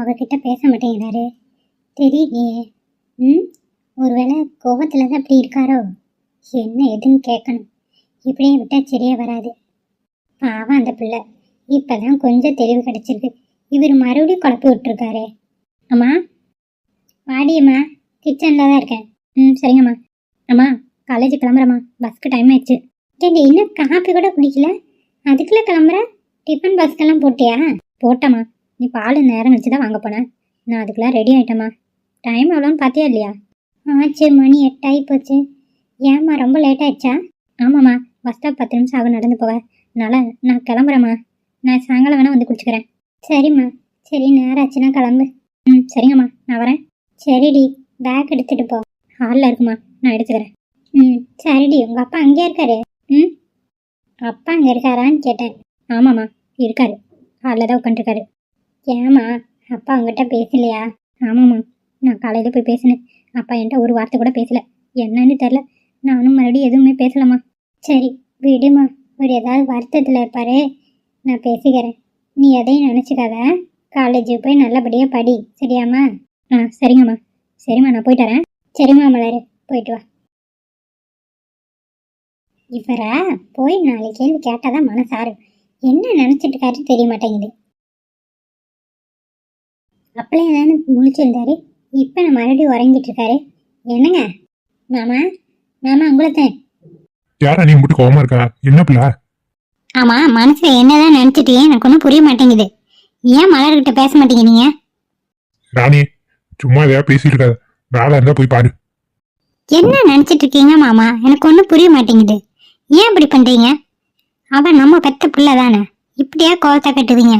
அவகிட்ட பேச மாட்டேங்கிறாரு தெரியலையே ம்? ஒருவேளை கோபத்தில் தான் அப்படி இருக்காரோ? என்ன எதுன்னு கேட்கணும். இப்படியே விட்டால் சரியா வராது. பாவம் அந்த பிள்ளை. இப்பதான் கொஞ்சம் தெளிவு கிடச்சிருக்கு. இவர் மறுபடியும் குழப்பி விட்டுருக்காரே. அம்மா? வாடியம்மா கிச்சனில் தான் இருக்கேன். ம் சரிங்கம்மா. அம்மா காலேஜ் கிளம்புறம்மா. பஸ்க்கு டைம் ஆயிடுச்சு. ஏண்டி இன்னும் காப்பி கூட குடிக்கல? அதுக்குள்ளே கிளம்புற? டிஃபன் பஸ்க்கெல்லாம் போட்டியா? போட்டம்மா. நீ பால் நேரம் வச்சு தான் வாங்க போனேன் நான் அதுக்கெல்லாம் ரெடி ஆகிட்டேம்மா டைம் எவ்வளோன்னு பார்த்தியா இல்லையா? ஆச்சு மணி எட்டாகி போச்சு. ஏம்மா ரொம்ப லேட் ஆயிடுச்சா? ஆமாம்மா பஸ் ஸ்டாப் பத்து நிமிஷம் ஆகும் நடந்து போக. அதனால் நான் கிளம்புறேம்மா. நான் சாயங்காலம் வேணால் வந்து குடிச்சுக்கிறேன் சரிம்மா. சரி நேரம் ஆச்சுன்னா கிளம்பு. ம் சரிங்கம்மா. நான் வரேன். சரிடி. பேக் எடுத்துகிட்டு போ. ஹாலில் இருக்குமா? நான் எடுத்துக்கிறேன். ம் சரிடி. உங்கள் அப்பா அங்கேயே இருக்காரு. ம்? அப்பா அங்கே இருக்காரான்னு கேட்டேன். ஆமாம்மா இருக்காரு. ஹாலில் தான் உட்காந்துருக்காரு ஏம்மா அப்பா உங்ககிட்ட பேசலையா? ஆமாம்மா நான் காலையில் போய் பேசினேன். அப்பா என்கிட்ட ஒரு வார்த்தை கூட பேசலை. என்னன்னு தெரில நானும் மறுபடியும் எதுவுமே பேசலாமா சரி விடுமா. ஒரு ஏதாவது வருத்தத்தில் இருப்பாரு. நான் பேசிக்கிறேன். நீ எதையும் நினச்சிக்காத. காலேஜுக்கு போய் நல்லபடியாக படி. சரியாம்மா? ஆ சரிங்கம்மா. சரிம்மா நான் போயிட்டு வரேன். சரிம்மா மலர் போயிட்டு வா. இவரா? போய் நாளைக்கு கேள்வி கேட்டாதான் மனசாரும். என்ன நினச்சிட்டு இருக்காரு தெரிய மாட்டேங்குது. அப்பளே தானே முழிச்சிருந்தாரு இப்ப நான் மறுபடியும் உறங்கிட்டு இருக்காரு. என்னங்க? மாமா மாமா உங்களைத்தான் யாரா நீ மட்டும் கோவமா இருக்கா? என்ன பிள்ளை? ஆமா மனசுல என்னதான் நினைச்சிட்டு எனக்கு ஒன்றும் புரிய மாட்டேங்குது. ஏன் மலர்கிட்ட பேச மாட்டேங்கிறீங்க ராணி சும்மா எதையா பேசிட்டு இருக்காத. வேலை இருந்தா போய் பாரு. என்ன நினைச்சிட்டு இருக்கீங்க மாமா? எனக்கு ஒன்றும் புரிய மாட்டேங்குது. ஏன் இப்படி பண்றீங்க? அவ நம்ம பெத்த பிள்ளை தானே இப்படியா கோவத்தை கட்டுவீங்க?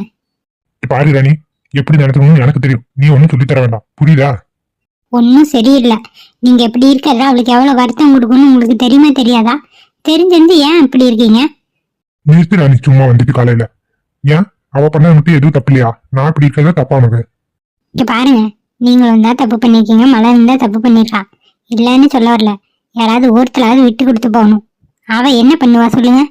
பாரு ராணி எப்படி நடத்தணும்னு எனக்கு தெரியும். நீ ஒன்றும் சொல்லித் தர வேண்டாம். புரியுதா? ஒன்றும் சரியில்லை. நீங்க எப்படி இருக்கிறதா அவளுக்கு எவ்வளவு வருத்தம் கொடுக்கணும்னு உங்களுக்கு தெரியுமா தெரியாதா? தெரிஞ்சிருந்து ஏன் இப்படி இருக்கீங்க? நிறுத்து ராணி சும்மா வந்துட்டு காலையில. ஏன்? அவ பண்ண மட்டும் எதுவும் தப்பு இல்லையா நான் இப்படி இருக்கிறதா தப்பா உனக்கு இங்க பாருங்க. நீங்களும் தான் தப்பு பண்ணிருக்கீங்க மலரும் தான் தப்பு பண்ணிருக்கா இல்லைன்னு சொல்ல வரல. யாராவது ஒருத்தலாவது விட்டு கொடுத்து போகணும். அவ என்ன பண்ணுவா சொல்லுங்க?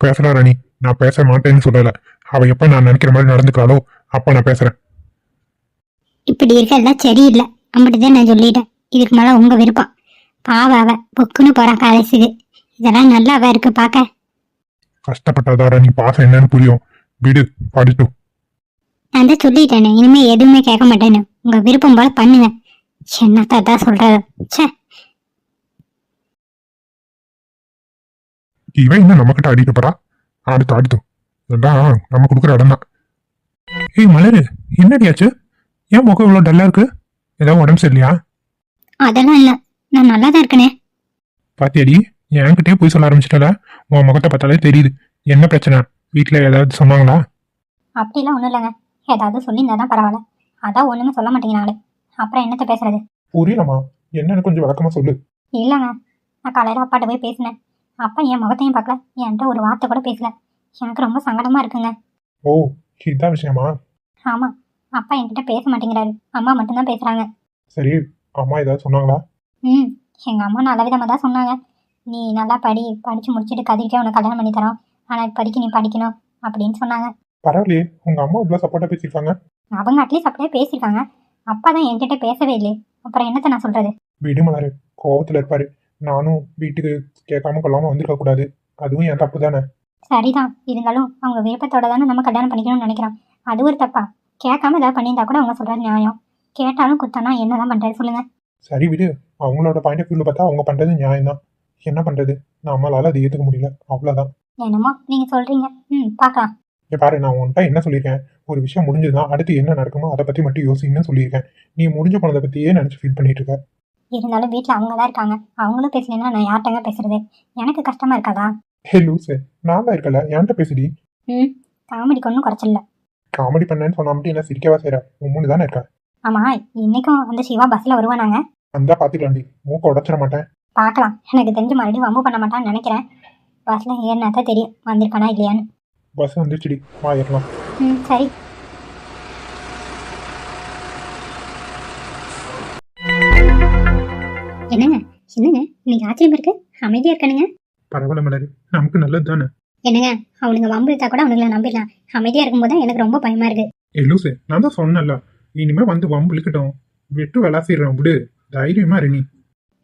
பேசலாம் ராணி நான் பேச மாட்டேன்னு சொல்லல. அவ எப்ப நான் நினைக்கிற மாதிரி நடந்துக்கிறாளோ அப்ப நான் பேசுறேன். இப்படி இருக்கிறதா சரியில்லை. அப்படிதான் நான் சொல்லிட்டேன். இதுக்கு மேல உங்க விருப்பம். பாவ அவ பொக்குன்னு போறா காலேஜுக்கு. இதெல்லாம் நல்லாவா இருக்கு பார்க்க கஷ்டப்பட்டாதா ராணி பாசம் என்னன்னு புரியும். விடு படிட்டும் நான் தான் சொல்லிட்டேனே இனிமே எதுவுமே கேட்க மாட்டேன்னு. உங்க விருப்பம் போல பண்ணுங்க. என்னத்தா தான் சொல்றது? ச்சே. இவன் இன்னும் நம்மக்கிட்ட அடிக்க போறா அடுத்து அடுத்து. எல்லாம் நம்ம கொடுக்குற இடம் தான் ஏய் மலரு என்னடியாச்சு ஏன் முகம் இவ்வளோ டல்லா இருக்கு? ஏதாவது உடம்பு சரியில்லையா? அதெல்லாம் இல்ல. நான் நல்லா தான் இருக்கனே. பாத்தியாடி என்கிட்டயே போய் சொல்ல ஆரம்பிச்சிட்டல? உன் முகத்தை பார்த்தாலே தெரியுது. என்ன பிரச்சனை? வீட்டில் ஏதாவது சொன்னாங்களா? அப்படிலாம் ஒன்றும் இல்லைங்க. ஏதாவது சொல்லியிருந்தா தான் பரவாயில்ல. அதான் ஒன்றுமே சொல்ல மாட்டேங்கிறாங்களே அப்புறம் என்னத்த பேசுறது? புரியலம்மா. என்னன்னு கொஞ்சம் விளக்கமா சொல்லு. இல்லைங்க. நான் காலையில் அப்பாட்ட போய் பேசினேன். அப்பா என் முகத்தையும் பார்க்கல. என்கிட்ட ஒரு வார்த்தை கூட பேசல. எனக்கு ரொம்ப சங்கடமா இருக்குங்க. ஓ இதுதான் விஷயமா? ஆமாம் அப்பா என்கிட்ட பேச மாட்டேங்கிறாரு. அம்மா மட்டும்தான் பேசுகிறாங்க சரி அம்மா ஏதாவது சொன்னாங்களா? ம் எங்கள் அம்மா நல்ல விதமாக தான் சொன்னாங்க. நீ நல்லா படி படித்து முடிச்சுட்டு கதிரிக்கே உனக்கு கல்யாணம் பண்ணி தரோம். ஆனால் இப்போதைக்கு நீ படிக்கணும் அப்படின்னு சொன்னாங்க. பரவாயில்லையே உங்க அம்மா இவ்வளோ சப்போர்ட்டா பேசியிருக்காங்க. அவங்க அட்லீஸ்ட் அப்படியே பேசியிருக்காங்க. அப்பா தான் என்கிட்ட பேசவே இல்லையே. அப்புறம் என்னத்த நான் சொல்கிறது விடுமலரு கோவத்துல இருப்பாரு. நானும் வீட்டுக்கு கேட்காம கொள்ளாம வந்திருக்க கூடாது அதுவும் என் தப்பு தானே? சரிதான். இருந்தாலும் அவங்க விருப்பத்தோட தானே நம்ம கல்யாணம் பண்ணிக்கணும்னு நினைக்கிறோம் அது ஒரு தப்பா? கேட்காம ஏதாவது பண்ணியிருந்தா கூட அவங்க சொல்கிறது நியாயம். கேட்டாலும் குத்தனா என்ன தான் பண்ணுறது சொல்லுங்கள் சரி விடு. அவங்களோட பாயிண்ட் ஆஃப் வியூல பார்த்தா அவங்க பண்றது நியாயம்தான். என்ன பண்றது? நம்மளால அதை ஏத்துக்க முடியல. அவ்வளவுதான். என்னமோ நீங்கள் சொல்கிறீங்க ம் பார்க்கலாம். இங்க பாரு நான் உன்கிட்ட என்ன சொல்லியிருக்கேன்? ஒரு விஷயம் முடிஞ்சதுன்னா அடுத்து என்ன நடக்குமோ அதை பத்தி மட்டும் யோசின்னு சொல்லியிருக்கேன். நீ முடிஞ்ச போனதை பத்தியே நினைச்சு ஃபீல் பண்ணிட்டு இருக்க. இருந்தாலும் வீட்டில் அவங்க தான் இருக்காங்க. அவங்களும் பேசலைன்னா நான் யார்கிட்டங்க பேசுறது? எனக்கு கஷ்டமா இருக்காதா? ஹே லூசு நான் தான் இருக்கல. என்கிட்ட பேசுடி. ம் காமெடிக்கு ஒன்றும் குறைச்சல காமெடி பண்ணேன்னு சொன்னா மட்டும் என்ன சிரிக்கவா செய்யற உம்முன்னு தானே இருக்க? ஆமாம் இன்னைக்கும் அந்த சிவா பஸ்ஸில் வருவானாங்க அந்த பாத்துக்கலாம்டி மூக்க உடச்சிட மாட்டேன். பார்க்கலாம் எனக்கு தெரிஞ்சு மறுபடியும் வம்பு பண்ண மாட்டான்னு நினைக்கிறேன். பஸ்ஸில் ஏறினா தான் தெரியும் வந்திருக்கானா இல்லையான்னு. பஸ் வந்துச்சுடி வா ஏறலாம். ம் சரி. என்னங்க? என்னங்க? இன்னைக்கு ஆச்சரியமா இருக்கு? அமைதியா இருக்கானுங்க பரவாயில்ல மலரு. நமக்கு நல்லது தானே? என்னங்க அவனுங்க வம்பு இழுத்தா கூட அவனுங்களை நம்பிடலாம். அமைதியா இருக்கும்போது எனக்கு ரொம்ப பயமா இருக்கு. ஏ லூசு நான் தான் சொன்னேன்ல. இனிமே வந்து வம்பு இழுக்கட்டும் விட்டு விளாசிடுறேன் விடு. தைரியமா இரு நீ.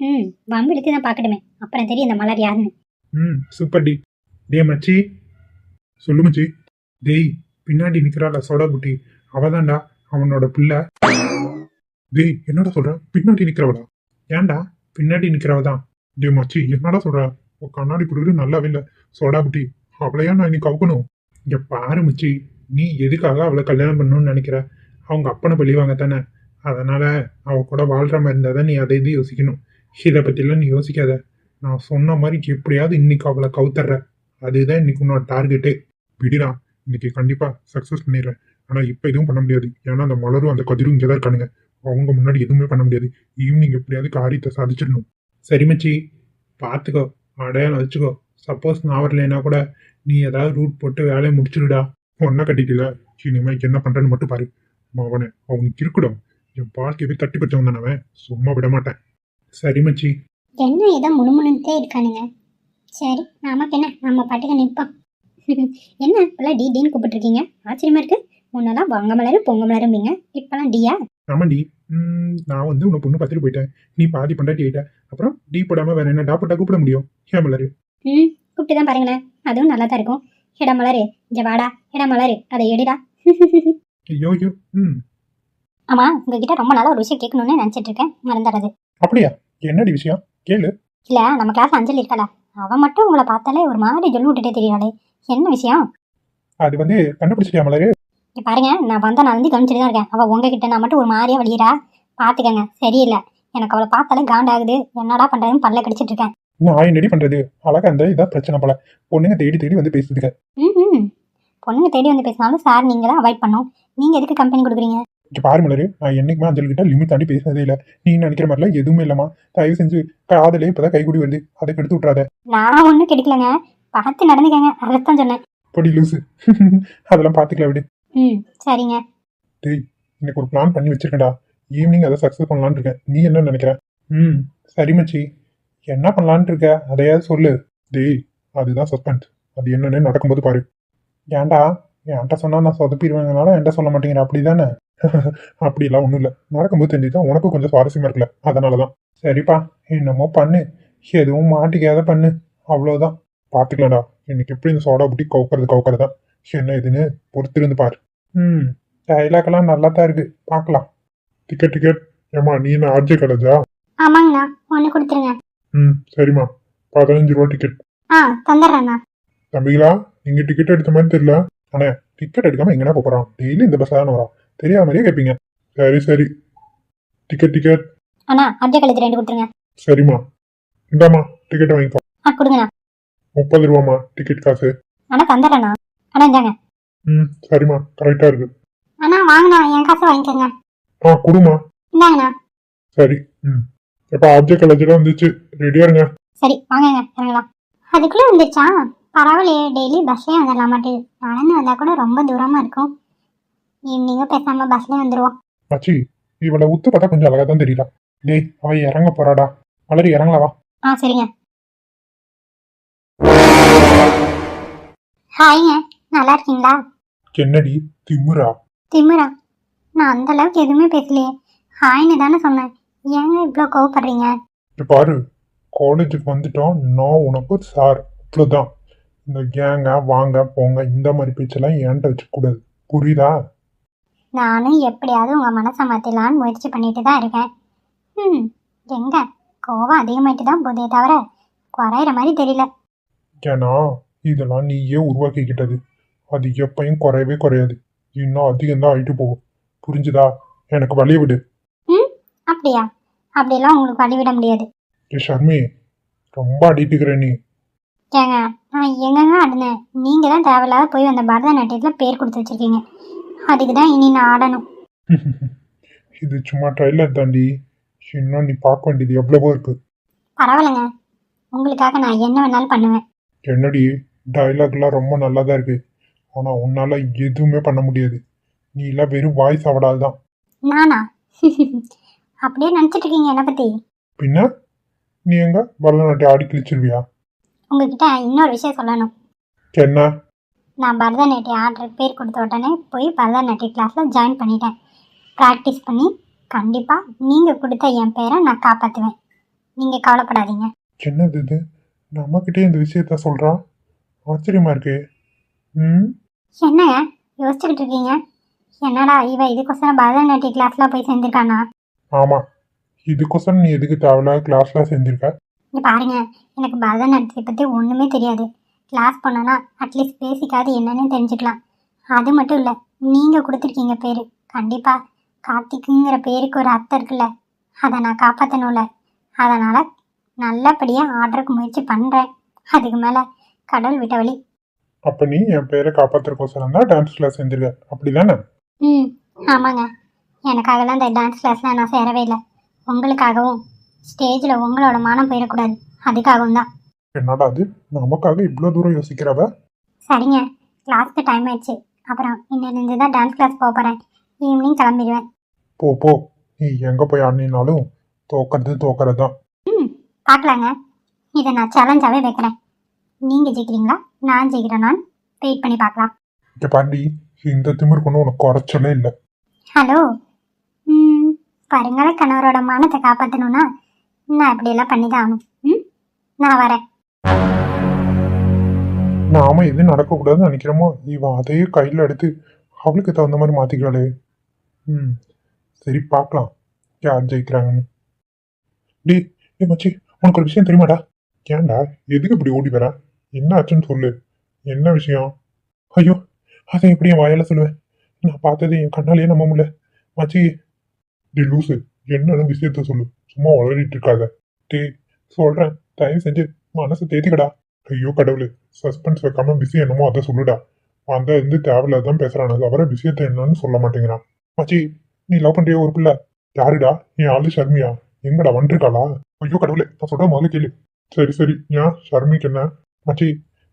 ம் வம்பிழுத்து தான் பார்க்கட்டுமே. அப்புறம் தெரியும் இந்த மலர் யாருன்னு. ம் சூப்பர் டி. டே மச்சி. சொல்லு மச்சி. டேய் பின்னாடி நிக்கிறாள சோடா குட்டி. அவதான்டா அவனோட பிள்ளை. டேய் என்னடா சொல்ற? பின்னாடி நிக்கிறவளா? ஏன்டா? பின்னாடி நிக்கிறவ தான் டேய் மச்சி என்னடா சொல்ற? உன் கண்ணாடி குடுக்குறது நல்லாவே இல்லை. சோடா புட்டி அவளையா நான் இன்னைக்கு கவுக்கணும்? இங்கே பாரு மச்சி நீ எதுக்காக அவளை கல்யாணம் பண்ணணும்னு நினைக்கிற? அவங்க அப்பனை பழிவாங்க தானே. அதனால அவ கூட வாழ்ற மாதிரி இருந்தால் தான் நீ அதை இது யோசிக்கணும். இதை பற்றிலாம் நீ யோசிக்காத. நான் சொன்ன மாதிரி எப்படியாவது இன்னைக்கு அவளை கவுத்தர்ற. அதுதான் இன்னைக்கு உன்னோட டார்கெட்டே விடுடா இன்னைக்கு கண்டிப்பாக சக்ஸஸ் பண்ணிடுறேன். ஆனால் இப்போ எதுவும் பண்ண முடியாது. ஏன்னா அந்த மலரும் அந்த கதிரும் இங்கே தான் இருக்கானுங்க. அவங்க முன்னாடி எதுவுமே பண்ண முடியாது. ஈவினிங் எப்படியாவது காரியத்தை சாதிச்சிடணும். சரி மச்சி பார்த்துக்கோ அடையாளம் வச்சுக்கோ. சப்போஸ் நான் வரலைன்னா கூட நீ ஏதாவது ரூட் போட்டு வேலையை முடிச்சிடுடா ஒன்றா கட்டிக்கல. இனிமேல் என்ன பண்ணுறேன்னு மட்டும் பாரு. அவனை அவனுக்கு இருக்கட்டும். என் வாழ்க்கையவே தட்டி பச்சவன் தானே சும்மா விட மாட்டேன். சரி மச்சி. என்ன ஏதோ முணுமுணுத்தே இருக்கானுங்க. சரி நமக்கு என்ன நம்ம பாட்டுக்கு நிற்போம் என்ன இப்பெல்லாம் டி டின்னு கூப்பிட்டுருக்கீங்க? ஆச்சரியமா இருக்கு. முன்னெல்லாம் வங்க மலரும் பொங்க மலரும்பீங்க இப்பெல்லாம் டியா? ஆமாண்டி நான் வந்து உன்னை பொண்ணு பார்த்துட்டு போயிட்டேன். நீ பாதி பண்டாட்டி ஆயிட்ட. அப்புறம் டீ போடாம வேற என்ன டாப்பட்டா கூப்பிட முடியும்? ஏன் மலரு. ம் கூப்பிட்டு தான் பாருங்களேன். அதுவும் நல்லா தான் இருக்கும். இட மலரு. இங்க வாடா. இட மலரு. அதை எடுடா. ஐயோ ஐயோ. ம் ஆமா உங்ககிட்ட ரொம்ப நாளா ஒரு விஷயம் கேட்கணும்னு நினைச்சிட்டு இருக்கேன். மறந்துடுறது அப்படியா? என்னடி விஷயம்? கேளு. இல்ல நம்ம கிளாஸ் அஞ்சலி இருக்காளா? அவ மட்டும் உங்களை பார்த்தாலே ஒரு மாதிரி சொல்லி விட்டுட்டே தெரியாளே என்ன விஷயம்? அது வந்து கண்டுபிடிச்சிட்டியா மலரு? பாருங்க நான் வந்த நாள் வந்து கவனிச்சுட்டு தான் இருக்கேன். அவ உங்ககிட்ட நான் மட்டும் ஒரு மாதிரியா வழியிறா பாத்துக்கங்க. சரியில்லை. எனக்கு அவளை பார்த்தாலே காண்டாகுது. என்னடா பண்றதுன்னு பல்ல கடிச்சிட்டு இருக்கேன். நான் என்னடி பண்றது? அழகா அந்த இதான் பிரச்சனை போல. பொண்ணுங்க தேடி தேடி வந்து பேசுதுங்க. ம் பொண்ணுங்க தேடி வந்து பேசினாலும் சார் நீங்க தான் அவாய்ட் பண்ணும் நீங்க எதுக்கு கம்பெனி கொடுக்குறீங்க? இங்க பாரு மலரு நான் என்னைக்குமே அஞ்சல் கிட்ட லிமிட் தாண்டி பேசினதே இல்ல. நீ நினைக்கிற மாதிரிலாம் எதுவுமே இல்லம்மா. தயவு செஞ்சு காதலே இப்பதான் கைகூடி வருது. அதை கெடுத்து விட்றாத நான் ஒன்றும் கிடைக்கலங்க. பார்த்து நடந்துக்கங்க. அதைத்தான் சொன்னேன். படி லூசு. அதெல்லாம் பாத்துக்கலாம் விடு. ம். சரிங்க. இன்னைக்கு ஒரு பிளான் பண்ணி வச்சிருக்கேன்டா. ஈவினிங் அதை சக்ஸஸ் பண்ணலான்னு இருக்கேன். நீ என்ன நினைக்கிற? ம். சரி மச்சி. என்ன பண்ணலான்னு இருக்க? அதையாவது சொல்லு. டேய் அதுதான் சஸ்பென்ஸ் அது என்னன்னு நடக்கும்போது பாரு. ஏன்டா? என்கிட்ட சொன்னா நான் சொதப்பிடுவேங்கனால என்கிட்ட சொல்ல மாட்டேங்கிற. அப்படிதானே? அப்படிலாம் ஒன்றும் இல்லை. நடக்கும்போது தெரிஞ்சுதான் உனக்கு கொஞ்சம் சுவாரஸ்யமா இருக்குல்ல. அதனால தான் சரிப்பா. என்னமோ பண்ணு. எதுவும் மாட்டிக்காத பண்ணு. அவ்வளோதான் பார்த்துக்கலாம்டா இன்னைக்கு எப்படி இந்த சோடா புட்டி கவுக்கிறது கவுக்கிறது? தான் என்ன இதுன்னு பொறுத்திருந்து பாரு. ம் டைலாக் எல்லாம் நல்லா தான் இருக்கு. பார்க்கலாம். டிக்கெட் டிக்கெட் ஏமா நீ என்ன ஆர்ஜே காலேஜா? ஆமாங்கண்ணா ஒன்று கொடுத்துருங்க. ம் சரிம்மா. பதினஞ்சு ரூபா டிக்கெட் ஆ தந்துடுறேண்ணா. தம்பிகளா நீங்க டிக்கெட் எடுத்த மாதிரி தெரியல. அண்ணே டிக்கெட் எடுக்காம எங்கனா போறான்? டெய்லி இந்த பஸ் தானே வரான். தெரியாத மாதிரியே கேட்பீங்க சரி சரி. டிக்கெட் டிக்கெட் அண்ணா அப்டே கழிச்சு ரெண்டு கொடுத்துருங்க. சரிம்மா. இந்தாம்மா டிக்கெட் வாங்கிக்கோ. ஆ கொடுங்கண்ணா. முப்பது ரூபாம்மா டிக்கெட் காசு. அண்ணா தந்துடுறேண்ணா. அண்ணா இந்தாங்க. ம் சரிம்மா. கரெக்டா இருக்கு. அண்ணா வாங்கண்ணா என் காசை வாங்கிக்கோங்க. ஆ கொடுமா இந்தாங்கண்ணா. சரி ம். எப்ப ஆர்ஜே காலேஜ்லாம் வந்துச்சு ரெடியா இருங்க. சரி வாங்கங்க இறங்கலாம். அதுக்குள்ளே வந்துருச்சா? பரவாயில்லையே டெய்லி பஸ்லேயே வந்துடலாம் மாட்டேது நடந்து வந்தால் கூட ரொம்ப தூரமாக இருக்கும். ஈவினிங்கும் பேசாமல் பஸ்லேயே வந்துடுவோம் மச்சி இவளை உத்து பார்த்தா கொஞ்சம் அழகா தான் தெரியல. டேய் அவ இறங்க போறாடா. மலரி இறங்கலவா ஆ சரிங்க. ஹாய்ங்க நல்லா இருக்கீங்களா என்னடி திமுறா? திமிரா நான் அந்த அளவுக்கு எதுவுமே பேசலையே. ஹாய்னு தானே சொன்னேன். ஏங்க இவ்வளோ கோவப்படுறீங்க? இப்ப பாரு காலேஜுக்கு வந்துட்டோம். நான் உனக்கு சார். அவ்வளோதான் இந்த கேங்க வாங்க போங்க இந்த மாதிரி பேச்செல்லாம் என்கிட்ட வச்சுக்கூடாது புரியுதா? நானும் எப்படியாவது உங்கள் மனசை மாற்றலான்னு முயற்சி பண்ணிட்டு தான் இருக்கேன். ம் எங்க? கோவம் அதிகமாயிட்டு தான் போதே தவிர குறையிற மாதிரி தெரியல. ஏன்னா இதெல்லாம் நீயே உருவாக்கிக்கிட்டது. அது எப்பயும் குறையவே குறையாது. இன்னும் அதிகம்தான் ஆயிட்டு போகும். புரிஞ்சுதா? எனக்கு வழிய விடு. அப்படியா? அப்படியெல்லாம் உங்களுக்கு வழிவிட முடியாது. ஏ ஷர்மி ரொம்ப அடிட்டுக்கிற நீ. ஏங்க நான் எங்கங்க ஆடினேன்? நீங்கள் தான் தேவையில்லாத போய் அந்த பரதநாட்டியத்தில் பேர் கொடுத்து வச்சிருக்கீங்க. அதுக்கு தான் இனி நான் ஆடணும். இது சும்மா ட்ரைலர் தாண்டி. இன்னும் நீ பார்க்க வேண்டியது எவ்வளவோ இருக்கு. பரவாயில்லைங்க. உங்களுக்காக நான் என்ன வேணாலும் பண்ணுவேன். என்னடி டைலாக்லாம் ரொம்ப நல்லா தான் இருக்கு. ஆனா உன்னால எதுவுமே பண்ண முடியாது. நீ எல்லாம் வெறும் வாய்ஸ் அவடால் தான். நானா? அப்படியே நினச்சிட்டு இருக்கீங்க என்னை பற்றி பின்ன? நீ எங்க பரதநாட்டியம் ஆடி கிழிச்சிருவியா? உங்ககிட்ட இன்னொரு விஷயம் சொல்லணும். என்ன? நான் பரதநாட்டியம் ஆர்டருக்கு பேர் கொடுத்த உடனே போய் பரதநாட்டிய கிளாஸில் ஜாயின் பண்ணிட்டேன். ப்ராக்டிஸ் பண்ணி கண்டிப்பாக நீங்கள் கொடுத்த என் பேரை நான் காப்பாற்றுவேன் நீங்கள் கவலைப்படாதீங்க. என்னது இது? நம்மக்கிட்டே இந்த விஷயத்த சொல்றா? ஆச்சரியமா இருக்கே. ம்? என்னங்க? யோசிச்சுக்கிட்டு இருக்கீங்க? என்னடா இவ இதுக்கோசரம் பரதநாட்டிய கிளாஸ்லாம் போய் சேர்ந்துருக்கானா? ஆமா. இதுக்கோசரம் நீ எதுக்கு தேவையில்லாத கிளாஸ்ல சேர்ந்திருக்க? இங்கே பாருங்க. எனக்கு பரதநாட்டியத்தை பற்றி ஒன்றுமே தெரியாது. கிளாஸ் போனோன்னா அட்லீஸ்ட் பேசிக்காது என்னன்னு தெரிஞ்சுக்கலாம். அது மட்டும் இல்லை நீங்கள் கொடுத்துருக்கீங்க பேர். கண்டிப்பாக கார்த்திக்குங்கிற பேருக்கு ஒரு அர்த்தம் இருக்குல்ல. அதை நான் காப்பாற்றணும்ல அதனால் நல்லபடியாக ஆர்டருக்கு முயற்சி பண்ணுறேன் அதுக்கு மேலே கடவுள் விட்ட வழி அப்ப நீ என் பேரை காப்பாத்துறக்கோசரம் தான் டான்ஸ் கிளாஸ் சேர்ந்திருக்க அப்படிதானே? ம் ஆமாங்க. எனக்காகலாம் இந்த டான்ஸ் கிளாஸ்லாம் நான் சேரவே இல்லை. உங்களுக்காகவும் ஸ்டேஜில் உங்களோட மானம் போயிடக்கூடாது. அதுக்காகவும் தான். என்னடா அது? நமக்காக இவ்வளோ தூரம் யோசிக்கிறவ? சரிங்க. கிளாஸ்க்கு டைம் ஆயிடுச்சு. அப்புறம் இன்னிலிருந்து தான் டான்ஸ் கிளாஸ் போக போகிறேன் ஈவினிங் கிளம்பிடுவேன். போ போ. நீ எங்க போய் ஆடினாலும் தோக்கிறது தோக்கிறது தான் ம் பார்க்கலாங்க. இதை நான் சேலஞ்சாகவே வைக்கிறேன். நீங்கள் ஜெயிக்கிறீங்களா? நான் ஜெயிக்கிறேனான்னு வெயிட் பண்ணி பார்க்கலாம். இங்க பாண்டி இந்த திமிர் கொண்டு உனக்கு குறைச்சலே இல்லை. ஹலோ ம் வருங்கால கணவரோட மானத்தை காப்பாற்றணும்னா நான் இப்படியெல்லாம் பண்ணி தான் ஆகணும். ம் நான் வரேன். நாம எது நடக்கக்கூடாதுன்னு நினைக்கிறோமோ? இவன் அதையே கையில் எடுத்து அவளுக்கு தகுந்த மாதிரி மாத்திக்கிறாளே. ம் சரி பார்க்கலாம். யார் ஜெயிக்கிறாங்கன்னு. டி ஏ மச்சி உனக்கு ஒரு விஷயம் தெரியுமாடா? ஏன்டா எதுக்கு இப்படி ஓடி வர? என்ன ஆச்சுன்னு சொல்லு. என்ன விஷயம்? ஐயோ அதை எப்படி என் வாயால சொல்லுவேன். நான் பார்த்தது என் கண்ணாலேயே நம்ப முடியல. மச்சி. டி லூசு என்னன்னு விஷயத்த சொல்லு. சும்மா வளரிட்டு இருக்காத. டேய் சொல்றேன். தயவு செஞ்சு மனசை தேத்திக்கடா. ஐயோ கடவுளு சஸ்பென்ஸ் வைக்காம விஷயம் என்னமோ அதை சொல்லுடா. அந்த இருந்து தேவையில்லாதான் பேசுறானு தவிர விஷயத்த என்னன்னு சொல்ல மாட்டேங்கிறான். மச்சி நீ லவ் பண்றிய ஒரு பிள்ளை? யாருடா? என் ஆளு ஷர்மியா. எங்கடா வந்துருக்காளா? ஐயோ கடவுளே நான் சொல்ற முதல்ல கேளு. சரி சரி. ஏன் ஷர்மிக்கு என்ன? மச்சி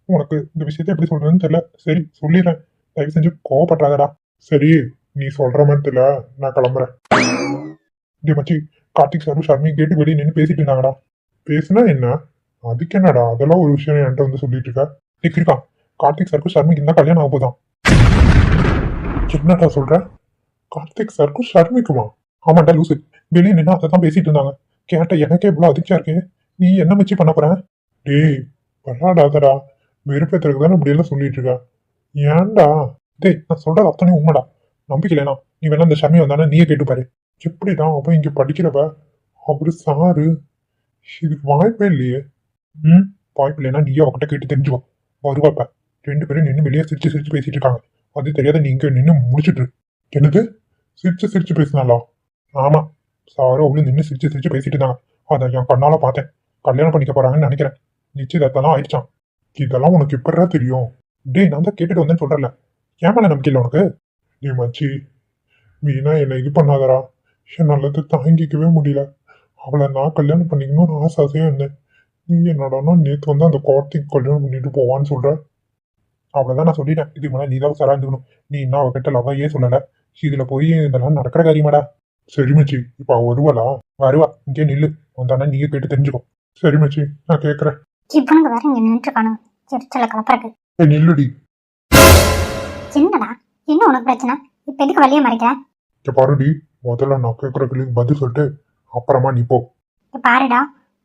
உனக்கு இந்த விஷயத்த எப்படி சொல்றதுன்னு தெரியல. சரி சொல்லிடுறேன். தயவு செஞ்சு கோவப்படுறாதடா சரி நீ சொல்ற மாதிரி தெரியல. நான் கிளம்புறேன். டேய் மச்சி கார்த்திக் சாரும் ஷர்மி கேட்டு வெளியே நின்று பேசிட்டு இருந்தாங்கடா. பேசுனா என்ன? அதுக்கு என்னடா? அதெல்லாம் ஒரு விஷயம் என்கிட்ட வந்து சொல்லிட்டு இருக்க. நீ கார்த்திக் சாருக்கும் ஷர்மிக்கு தான் கல்யாணம் ஆக போதான் என்னடா சொல்ற? கார்த்திக் சாருக்கும் ஷர்மிக்குமா? ஆமாண்டா லூசு. வெளியே நின்று அதை தான் பேசிட்டு இருந்தாங்க. கேட்ட எனக்கே இவ்வளோ அதிர்ச்சியா இருக்கு. நீ என்ன மச்சி பண்ண போற? டேய் பரவாடாதடா வெறுப்பேத்துறதுக்கு தானே எல்லாம் சொல்லிட்டு இருக்கா? ஏன்டா? டேய் நான் சொல்றது அத்தனை உண்மைடா. நம்பிக்கலைனா நீ வேணா இந்த சமயம் வந்தானே நீயே கேட்டு பாரு. எப்படிதான் அவன் இங்க படிக்கிறவ? அவரு சாரு. இதுக்கு வாய்ப்பே இல்லையே. ம்? வாய்ப்பு இல்லைன்னா நீயே அவகிட்ட கேட்டு தெரிஞ்சுக்கோ. வருவாப்ப ரெண்டு பேரும் நின்று வெளியே சிரிச்சு சிரிச்சு பேசிட்டு இருக்காங்க. அது தெரியாத நீங்க நின்று முடிச்சிட்டு என்னது? சிரிச்சு சிரிச்சு பேசினாலா ஆமா. சாரோ அவளும் நின்று சிரிச்சு சிரிச்சு பேசிட்டு இருந்தாங்க. அதை என் கண்ணால பார்த்தேன். கல்யாணம் பண்ணிக்க போறாங்கன்னு நினைக்கிறேன். நிச்சயதார்த்தம்லாம் ஆயிடுச்சான் இதெல்லாம் உனக்கு இப்படா தெரியும்? டேய் நான் தான் கேட்டுட்டு வந்தேன்னு சொல்றல ஏன் மேல நம்பிக்கை இல்லை உனக்கு? நீ மச்சி மீனா என்னை இது பண்ணாதடா. என்னால தாங்கிக்கவே முடியல. அவளை நான் கல்யாணம் பண்ணிக்கணும்னு ஆசை ஆசையாக இருந்தேன். நீ என்னடானா நேற்று வந்து அந்த கார்த்திக் கல்யாணம் பண்ணிட்டு போவான்னு சொல்ற. தான் நான் சொல்லிட்டேன். இதுக்கு மேலே நீ தான் சராந்துக்கணும் நீ இன்னும் அவகிட்ட லவ்வையே சொல்லலை. இதில் போய் இதெல்லாம் நடக்கிற காரியமாடா. சரி மச்சி இப்போ அவள் வருவாளா? வருவா. இங்கே நில்லு. வந்தானா நீயே கேட்டு தெரிஞ்சுக்கோ. சரி மச்சி நான் கேட்குறேன் இவனுங்க வேற இங்கே நின்றுருக்கானு சிரிச்சல கலப்பறக்கு. ஏய், நில்லுடி. என்னடா? என்ன உனக்கு பிரச்சனை? இப்போ எதுக்கு வழியை மறைக்கிற? இங்க பாருடி முதல்ல நான் கேட்குற கேள்விக்கு பதில் சொல்லிட்டு அப்புறமா நீ போ. பாருடா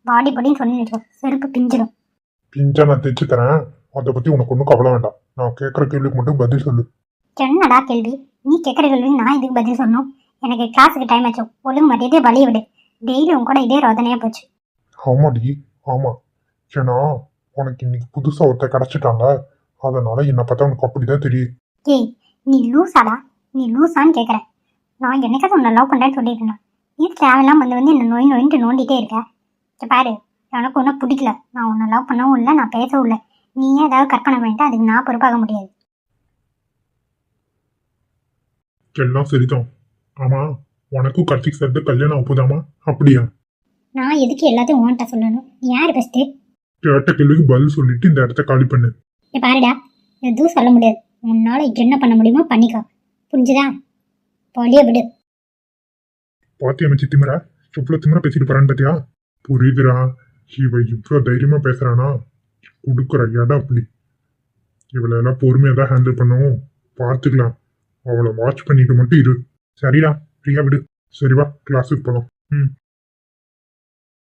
பாடி பொடின்னு சொல்லிட்டு செருப்பு பிஞ்சிடும் பிஞ்சா நான் தைச்சு தரேன். அதை பத்தி உனக்கு ஒன்றும் கவலை வேண்டாம். நான் கேட்குற கேள்விக்கு மட்டும் பதில் சொல்லு. என்னடா கேள்வி? நீ கேட்குற கேள்வி நான் இதுக்கு பதில் சொல்லணும்? எனக்கு கிளாஸுக்கு டைம் ஆச்சு. ஒழுங்கு மரியாதையை வழிய விடு. டெய்லி உன் கூட இதே ரோதனையா போச்சு. ஆமாடி ஆமா. ஏன்னா உனக்கு இன்னைக்கு புதுசா ஒருத்தர் கிடைச்சிட்டாங்க. அதனால என்னை பார்த்தா உனக்கு அப்படிதான் தெரியும். ஏய் நீ லூசாடா? நீ லூசான்னு கேட்குறேன் நான் என்னைக்காவது உன்னை லவ் பண்ணுறேன்னு சொல்லிட்டு இருந்தேன். நீ தேவையில்லாம வந்து வந்து என்ன நோய் நோயின்ட்டு நோண்டிட்டே இருக்க? பாரு எனக்கு ஒன்றும் பிடிக்கல. நான் உன்னை லவ் பண்ணவும் இல்லை நான் பேசவும் இல்லை. நீயே ஏதாவது கற்பனை பண்ணிட்டு அதுக்கு நான் பொறுப்பாக முடியாது. எல்லாம் சரிதான். ஆமா உனக்கும் கார்த்திக் சார் கல்யாணம் ஆகுதாமா அப்படியா? நான் எதுக்கு எல்லாத்தையும் உன்கிட்ட சொல்லணும்? நீ யார் பெஸ்ட்டு கேட்ட கேள்விக்கு பதில் சொல்லிட்டு இந்த இடத்த காலி பண்ணு. இங்க பாருடா எதுவும் சொல்ல முடியாது. உன்னால என்ன பண்ண முடியுமோ பண்ணிக்கோ. புரிஞ்சுதா? பொழிய விடு. பாத்தியா மச்சி திமிரா? இவ்வளோ திமிரா பேசிட்டு போறான்னு பாத்தியா? புரியுதுடா. இவ இவ்வளோ தைரியமா பேசுறானா? கொடுக்குற இடம் அப்படி. இவளை எல்லாம் பொறுமையாக தான் ஹேண்டில் பண்ணுவோம் பார்த்துக்கலாம் அவளை வாட்ச் பண்ணிட்டு மட்டும் இரு. சரிடா ஃப்ரீயா விடு. சரி வா கிளாஸுக்கு போகலாம் ம்.